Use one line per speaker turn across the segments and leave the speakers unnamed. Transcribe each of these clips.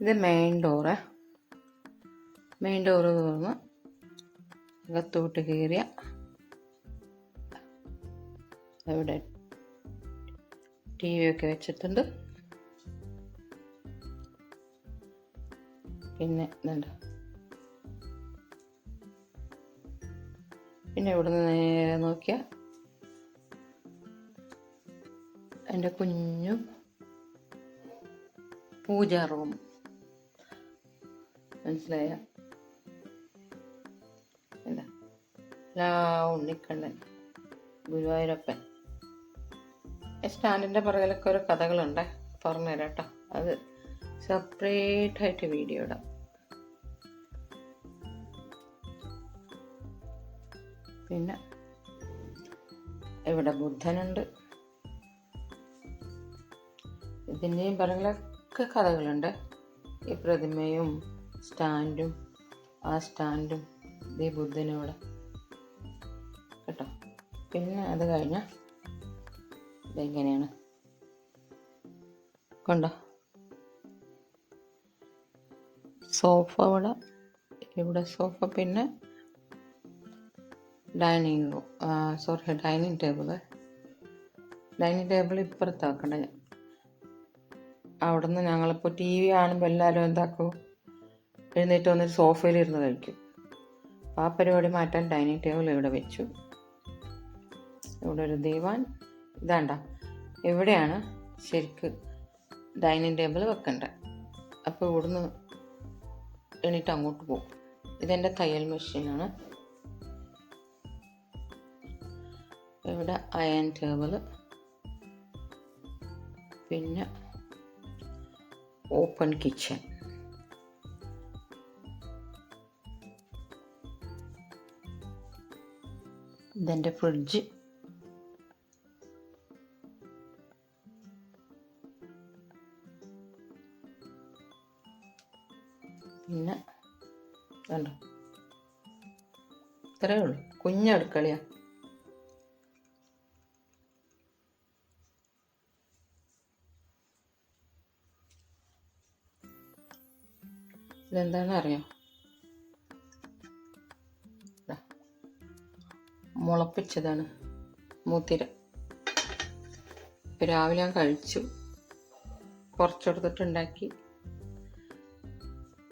ഇത് main door main door തുറന്ന് അകത്തോട്ട് കയറിയ അവിടെ ടി വി ഒക്കെ വെച്ചിട്ടുണ്ട്. പിന്നെ ഇതുണ്ട്. പിന്നെ ഇവിടുന്ന് നേരെ നോക്കിയ എന്റെ കുഞ്ഞു പൂജാ റൂം മനസ്സിലായ? എന്താ? ഉണ്ണിക്കണ്ണൻ ഗുരുവായൂരപ്പൻ. സ്റ്റാൻഡിന്റെ പുറകിലൊക്കെ ഒരു കഥകളുണ്ട്. പറഞ്ഞു കേട്ടോ. അത് സെപ്പറേറ്റ് ആയിട്ട് വീഡിയോ ഇടാം. പിന്നെ ഇവിടെ ബുദ്ധനുണ്ട്. ഇതിന്റെയും പിറകിലൊക്കെ കഥകളുണ്ട്. ഈ പ്രതിമയും സ്റ്റാൻഡും ആ സ്റ്റാൻഡും ഈ ബുദ്ധനോട് കേട്ടോ? പിന്നെ അത് കഴിഞ്ഞാൽ ഇതെങ്ങനെയാണ് കണ്ടോ. സോഫ ഇവിടെ ഇവിടെ സോഫ പിന്നെ dining sorry dining table dining table ഇപ്പുറത്താക്കണ്ട? അവിടുന്ന് ഞങ്ങളിപ്പോൾ ടി വി കാണുമ്പോൾ എല്ലാവരും എന്താക്കും? എഴുന്നേറ്റ് വന്നിട്ട് സോഫയിൽ ഇരുന്ന് കഴിക്കും. ആ പരിപാടി മാറ്റാൻ ഡൈനിങ് ടേബിൾ ഇവിടെ വെച്ചു. ഇവിടെ ഒരു ദീവാൻ. ഇതാണ്ട. എവിടെയാണ് ശരിക്ക് ഡൈനിങ് ടേബിൾ വെക്കണ്ട. അപ്പോൾ ഇവിടുന്ന് എണീറ്റ് അങ്ങോട്ട് പോകും. ഇതെന്റെ തയ്യൽ മെഷീനാണ്. ഇവിടെ അയൺ ടേബിൾ പിന്നെ ഓപ്പൺ കിച്ചൺ. ഇതെന്റെ ഫ്രിഡ്ജ്. പിന്നെ കണ്ടോ ഇത്രയേ ഉള്ളൂ. കുഞ്ഞടുക്കളയാ ഇതെന്താണെന്ന് അറിയാം മുളപ്പിച്ചതാണ് ഇപ്പം രാവിലെ ഞാൻ കഴിച്ചു. കുറച്ചെടുത്തിട്ടുണ്ടാക്കി.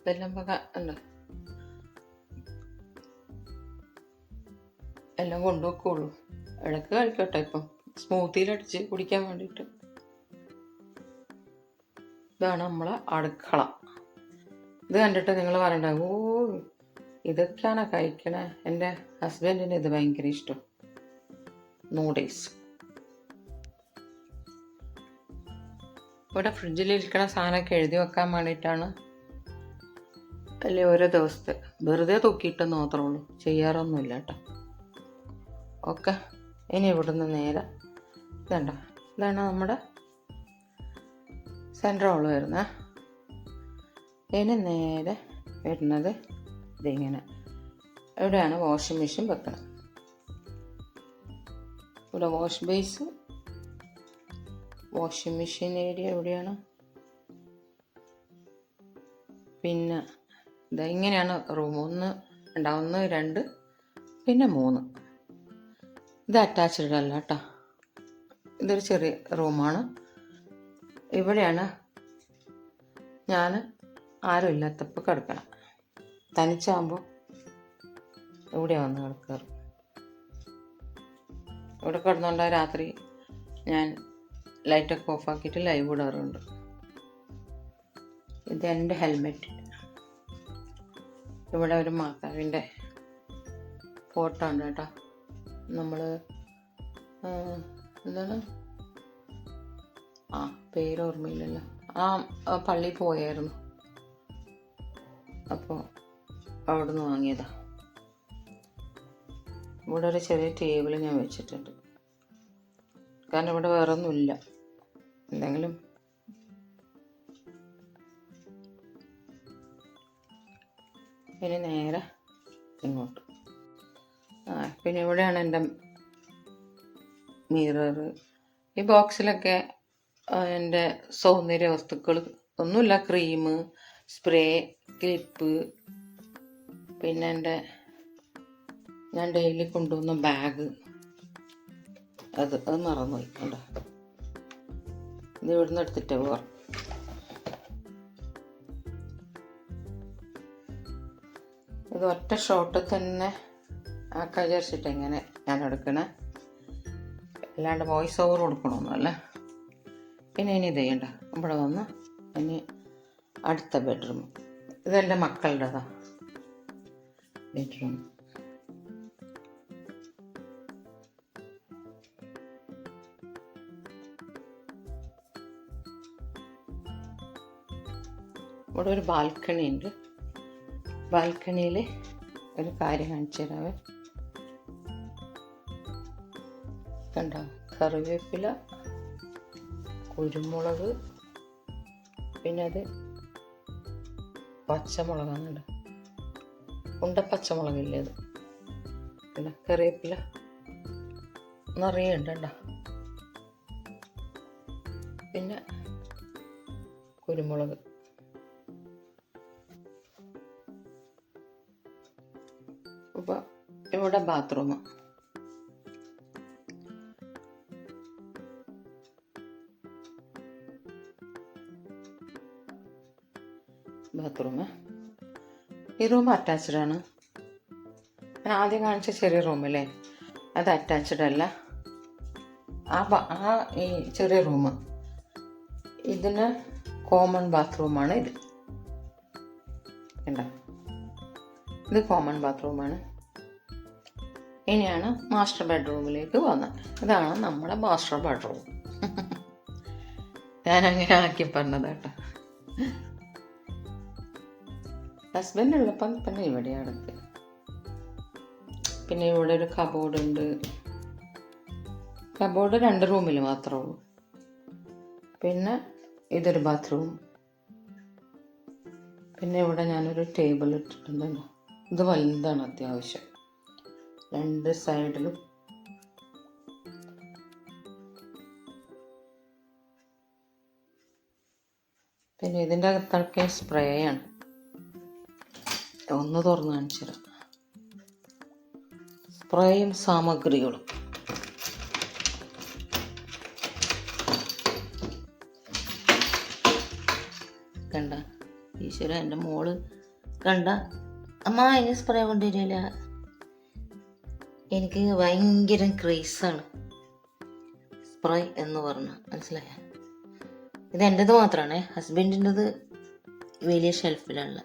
ഇതെല്ലാം പക ഉണ്ട് എല്ലാം കൊണ്ടുവെക്കുള്ളൂ. ഇടയ്ക്ക് കഴിക്കട്ടെ ഇപ്പം. സ്മൂത്തിയിലടിച്ച് കുടിക്കാൻ വേണ്ടിയിട്ട്. ഇതാണ് നമ്മളെ അടുക്കള. ഇത് കണ്ടിട്ട് നിങ്ങൾ പറയണ്ട ഓ ഇതൊക്കെയാണ് കഴിക്കണേ. എന്റെ ഹസ്ബൻഡിന് ഇത് ഭയങ്കര ഇഷ്ടം. നൂഡിൽസ് ഇവിടെ ഫ്രിഡ്ജിലിരിക്കണ സാധനമൊക്കെ എഴുതി വെക്കാൻ വേണ്ടിയിട്ടാണ്. അല്ലേ ഓരോ ദിവസത്തെ. വെറുതെ തൂക്കിയിട്ടെന്ന് മാത്രമേ ഉള്ളൂ. ചെയ്യാറൊന്നുമില്ല കേട്ടോ. ഓക്കെ. ഇനി ഇവിടുന്ന് നേരെ ഇതണ്ട. ഇതാണ് നമ്മുടെ സെൻട്രൽ ഹോൾ വരുന്നത് ഇനി നേരെ വരുന്നത് ഇതിങ്ങനെ. ഇവിടെയാണ് വാഷിംഗ് മെഷീൻ വെക്കണം ഇവിടെ wash base washing machine area എവിടെയാണ് പിന്നെ ഇതാ ഇങ്ങനെയാണ് റൂം ഒന്ന് രണ്ടാ ഒന്ന് രണ്ട് പിന്നെ മൂന്ന്. ഇത് അറ്റാച്ച്ഡ് അല്ല കേട്ടോ. ഇതൊരു ചെറിയ റൂമാണ് ഇവിടെയാണ് ഞാൻ ആരും ഇല്ലാത്തപ്പോൾ കിടക്കണം. തനിച്ചാകുമ്പോൾ ഇവിടെ വന്ന് കിടക്കാറ്. ഇവിടെ കിടന്നുകൊണ്ട് രാത്രി ഞാൻ ലൈറ്റൊക്കെ ഓഫാക്കിയിട്ട് ലൈവ് ഇടാറുണ്ട്. ഇത് എന്റെ ഹെൽമെറ്റ്. ഇവിടെ ഒരു മാതാവിന്റെ ഫോട്ടോ ഉണ്ട് കേട്ടോ. നമ്മൾ എന്താണ്? ആ പേര് ഓർമ്മയില്ലല്ലോ. ആ പള്ളി പോയായിരുന്നു. അവിടുന്ന് വാങ്ങിയതാ. ഇവിടെ ഒരു ചെറിയ ടേബിൾ ഞാൻ വെച്ചിട്ടുണ്ട്. കാരണം ഇവിടെ വേറെ ഒന്നുമില്ല എന്തെങ്കിലും പിന്നെ നേരെ ഇങ്ങോട്ട്. ആ പിന്നെ ഇവിടെയാണ് എന്റെ മിറർ ഈ ബോക്സിലൊക്കെ എന്റെ സൗന്ദര്യ വസ്തുക്കൾ ഒന്നുമില്ല ക്രീം സ്പ്രേ ക്ലിപ്പ് പിന്നെ എന്റെ ഞാൻ ഡെയിലി കൊണ്ടുവന്ന ബാഗ് അത് അത് മറന്നുപോയി കണ്ടോ? ഇത് ഇവിടുന്ന് എടുത്തിട്ട് പോവാം. ഇത് ഒറ്റ ഷോട്ട് തന്നെ ആക്കാൻ വിചാരിച്ചിട്ട് എങ്ങനെ ഞാൻ എടുക്കണേ. അല്ലാണ്ട് വോയിസ് ഓവർ കൊടുക്കണമെന്നല്ല പിന്നെ ഇനി ഇത് ചെയ്യണ്ട. ഇവിടെ വന്ന് ഇനി അടുത്ത ബെഡ്റൂം ഇതെന്റെ മക്കളുടേതാ. ബെഡ്റൂം ഇവിടെ ഒരു ബാൽക്കണി ഉണ്ട്. ബാൽക്കണിയിൽ ഒരു കാര്യം കാണിച്ചു തരാവേ കണ്ടോ? കറിവേപ്പില കുരുമുളക് പിന്നെ അത് പച്ചമുളകാണ് ഉണ്ട പച്ചമുളകില്ലേ അത്? പിന്നെ കറിവേപ്പില. നിറയെ ഉണ്ട് കണ്ടോ പിന്നെ കുരുമുളക്. അപ്പോൾ ഇവിടെ ബാത്റൂം ബാത്റൂം ഈ റൂം അറ്റാച്ച്ഡ് ആണ്. ഞാൻ ആദ്യം കാണിച്ച ചെറിയ റൂമല്ലേ അത് അറ്റാച്ച്ഡ് അല്ല. ആ ആ ഈ ചെറിയ റൂം ഇതിന് കോമൺ ബാത്റൂമാണ് ഇത്. കണ്ട? ഇത് കോമൺ ബാത്റൂമാണ് ഇനിയാണ് മാസ്റ്റർ ബെഡ്റൂമിലേക്ക് വന്നത്. ഇതാണ് നമ്മുടെ മാസ്റ്റർ ബെഡ്റൂം ഞാൻ അങ്ങനെ ആക്കി പറഞ്ഞത് കേട്ടോ ഹസ്ബൻഡ് ഉള്ളപ്പം തന്നെ ഇവിടെയാണ്. പിന്നെ ഇവിടെ ഒരു കബോർഡ് ഉണ്ട്. കബോർഡ് രണ്ട് റൂമിൽ മാത്രമേ ഉള്ളൂ. പിന്നെ ഇതൊരു ബാത്റൂം പിന്നെ ഇവിടെ ഞാനൊരു ടേബിൾ ഇട്ടിട്ടുണ്ട് ഇത് വലുതാണ് അത്യാവശ്യം. രണ്ട് സൈഡിലും പിന്നെ ഇതിന്റെ അകത്തൊക്കെ സ്പ്രേയാണ് ഒന്ന് തുറന്ന് കാണിച്ചു തരാം. സ്പ്രേയും സാമഗ്രികളും കണ്ട ഈശ്വര എന്റെ മോൾ. കണ്ട അമ്മ അതിന് സ്പ്രേ കൊണ്ടുവരില്ല. എനിക്ക് ഭയങ്കര ക്രേസാണ് സ്പ്രേ എന്ന് പറഞ്ഞ മനസ്സിലായ? ഇത് എന്റെത് മാത്രമാണേ ഹസ്ബൻഡിന്റെത് വലിയ ഷെൽഫിലുള്ള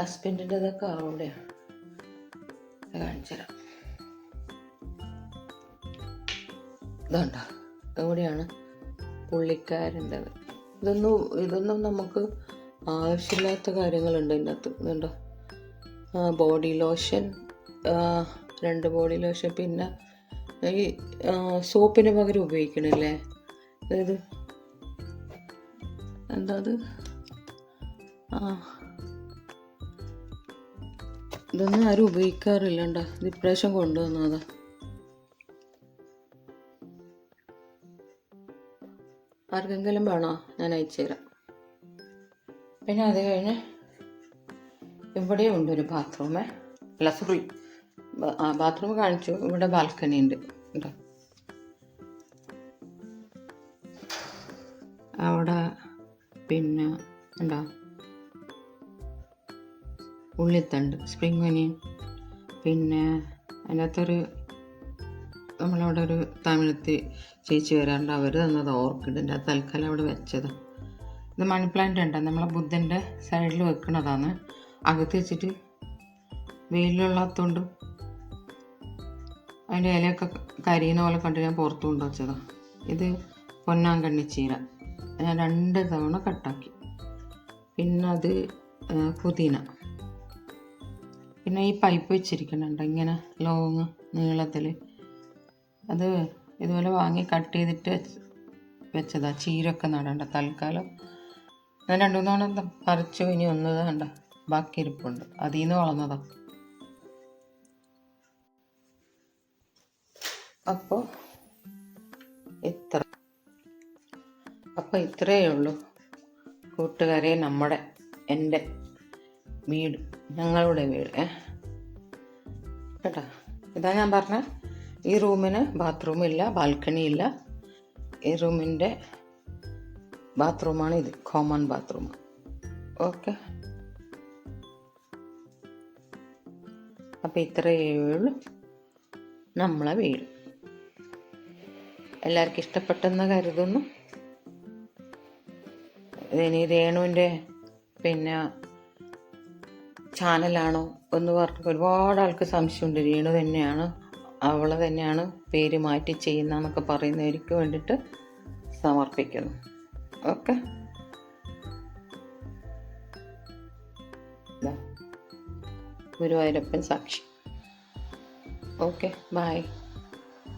ഹസ്ബൻഡിന്റെതൊക്കെ ആവുകൊണ്ടാണ് കാണിച്ചുതരാം. ഇതുണ്ടോ? എവിടെയാണ് പുള്ളിക്കാരന്റെത് ഇതൊന്നും ഇതൊന്നും നമുക്ക് ആവശ്യമില്ലാത്ത കാര്യങ്ങളുണ്ട് ഇതിനകത്ത്. ഇതുണ്ടോ? ബോഡി ലോഷൻ രണ്ട് ബോഡി ലോഷൻ പിന്നെ ഈ സോപ്പിന് പകരം ഉപയോഗിക്കണില്ലേ? അതായത് എന്താ അത്? ആ ഇതൊന്നും ആരും ഉപയോഗിക്കാറില്ലണ്ട. ഇത് ഇപ്രാവശ്യം കൊണ്ടുവന്നതാ. ആർക്കെങ്കിലും വേണോ? ഞാൻ അയച്ചു തരാം. പിന്നെ അത് കഴിഞ്ഞ് ഇവിടെയും ഉണ്ട് ഒരു ബാത്റൂമേ. അല്ല സോറി. ബാത്റൂം കാണിച്ചു. ഇവിടെ ബാൽക്കണി ഉണ്ട്. കേട്ടോ അവിടെ പിന്നെ എന്താ? ഉള്ളിത്തണ്ട് സ്പ്രിംഗ് ഒനിയൻ പിന്നെ അതിനകത്തൊരു നമ്മളവിടെ ഒരു തമിഴത്തി ചേച്ചി വരാറുണ്ട്. അവർ തന്നത് ഓർക്കിഡിന്റെ തൽക്കാലം അവിടെ വെച്ചത്. ഇത് മണി പ്ലാന്റ് ഉണ്ട്. നമ്മളെ ബുദ്ധന്റെ സൈഡിൽ വെക്കണതാണ്. അകത്ത് വെച്ചിട്ട് വെയിലുള്ളതുകൊണ്ട് അതിന്റെ ഇലയൊക്കെ കരിയുന്ന പോലെ കണ്ട് ഞാൻ പുറത്തു കൊണ്ട് വെച്ചതാണ് ഇത് പൊന്നാങ്കണ്ണി ചീര. ഞാൻ രണ്ട് തവണ കട്ടാക്കി പിന്നെ അത് പുതിന. പിന്നെ ഈ പൈപ്പ് വെച്ചിരിക്കുന്നുണ്ട് ഇങ്ങനെ ലോങ് നീളത്തിൽ അത് ഇതുപോലെ വാങ്ങി കട്ട് ചെയ്തിട്ട് വെച്ചതാണ് വെച്ചതാ. ചീരൊക്കെ നടണ്ട തൽക്കാലം. ഞാൻ രണ്ടു മൂന്ന് തവണ പറിച്ച് ഇനി ഒന്നത് കണ്ട ബാക്കി ഇരിപ്പുണ്ട്. അതിൽ നിന്ന് വളർന്നതാ. അപ്പോൾ ഇത്ര. അപ്പോൾ ഇത്രയേ ഉള്ളൂ. കൂട്ടുകാരെ നമ്മുടെ എന്റെ വീട് ഞങ്ങളുടെ വീട്. കേട്ടോ? ഇതാ ഞാൻ പറഞ്ഞ ഈ റൂമിന് ബാത്റൂമില്ല ബാൽക്കണി ഇല്ല. ഈ റൂമിന്റെ ബാത്റൂമാണ് ഇത് കോമൺ ബാത്റൂം ഓക്കെ അപ്പം ഇത്രയേ ഉള്ളൂ നമ്മളെ വീട്. എല്ലാവർക്കും ഇഷ്ടപ്പെട്ടെന്ന് കരുതുന്നു. ഇനി രേണുവിന്റെ പിന്നെ ചാനലാണോ എന്ന് പറഞ്ഞ് ഒരുപാട് ആൾക്ക് സംശയമുണ്ട്. രീണു തന്നെയാണ് അവൾ തന്നെയാണ് പേര് മാറ്റി ചെയ്യുന്നതെന്നൊക്കെ പറയുന്നവർക്ക് വേണ്ടിയിട്ട് സമർപ്പിക്കുന്നു. ഓക്കെ. ഗുരുവായൂരപ്പൻ സാക്ഷി. Okay bye